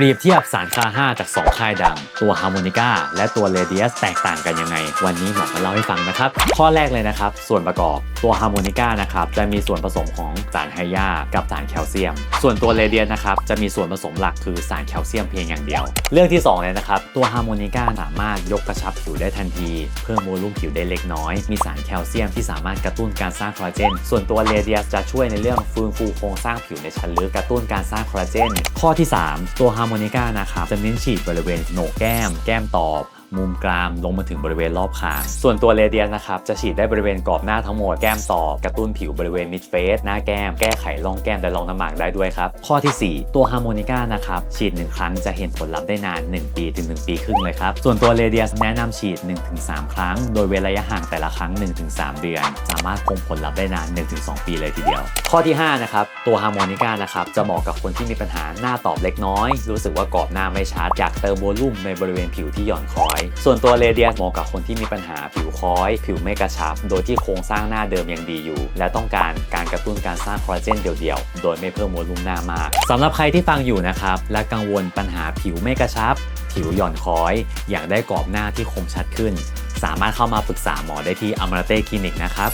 เปรียบเทียบสารคา5จาก 2 ค่ายดัง ตัวฮาร์โมนิก้าและตัวเรเดียสแตกต่างกันยังไง วันนี้หมอมาเล่าให้ฟังนะครับ ข้อแรกเลยนะครับ ส่วนประกอบตัวฮาร์โมนิก้านะครับจะมีส่วนผสมของสารไฮยากับสารแคลเซียม ส่วนตัวเรเดียสนะครับจะมีส่วนผสมหลักคือสารแคลเซียมเพียงอย่างเดียว เรื่องที่สองเลยนะครับตัวฮาร์โมนิก้าสามารถยกกระชับผิวได้ทันที เพิ่มโวลุ่มผิวได้เล็กน้อย มีสารแคลเซียมที่สามารถกระตุ้นการสร้างคอลลาเจน ส่วนตัวเรเดียสจะช่วยในเรื่องฟื้นฟูโครงสร้างผิวในชั้นลึกกระตุ้นการสร้างคอลลาเจนข้อที่ 3 ตัวฮาร์โมนิก้านะครับจะเน้นฉีดบริเวณโหนกแก้ม แก้มตอบ มุมกรามลงมาถึงบริเวณรอบคาง ส่วนตัวเรเดียนนะครับจะฉีดได้บริเวณกรอบหน้าทั้งหมด แก้มตอบ กระตุ้นผิวบริเวณมิดเฟสหน้าแก้ม แก้ไขร่องแก้มและรองน้ำหมากได้ด้วยครับ ข้อทีสี่4 ตัวฮาร์โมนิก้านะครับฉีด 1 ครั้งจะเห็นผลลัพธ์ได้นาน 1 ปีถึง 1 ปีครึ่งเลยครับ ส่วนตัวเรเดียสแนะนำฉีด 1-3 ครั้ง โดยเว้นระยะห่างแต่ละครั้ง 1-3 เดือน สามารถคงผลลัพธ์ได้นาน 1-2 ปีเลยทีเดียว ข้อที่5นะครับตัวฮาร์โมนิก้านะครับจะเหมาะกับคนที่มีปัญหาหน้าตอบเล็กน้อย รู้สึกว่ากรอบหน้าไม่ชัดอยากเติมโวลุ่มในบริเวณผิวที่หย่อนคอยส่วนตัวเรเดียสเหมาะกับคนที่มีปัญหาผิวคล้อย ผิวไม่กระชับ โดยที่โครงสร้างหน้าเดิมยังดีอยู่ และต้องการการกระตุ้นการสร้างคอลลาเจนเดี่ยวๆ โดยไม่เพิ่มโวลุ่มหน้ามากสำหรับใครที่ฟังอยู่นะครับและกังวลปัญหาผิวไม่กระชับ ผิวหย่อนคล้อย อยากได้กรอบหน้าที่คมชัดขึ้น สามารถเข้ามาปรึกษาหมอได้ที่อมราเต้คลินิกนะครับ